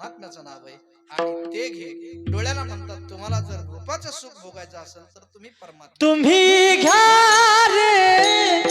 परमात्म्याचं नाव आहे. आणि ते घे. डोळ्याला म्हणतात तुम्हाला जर रूपाचं सुख भोगायचं असेल तर तुम्ही परमात्मा. तुम्ही घ्या रे.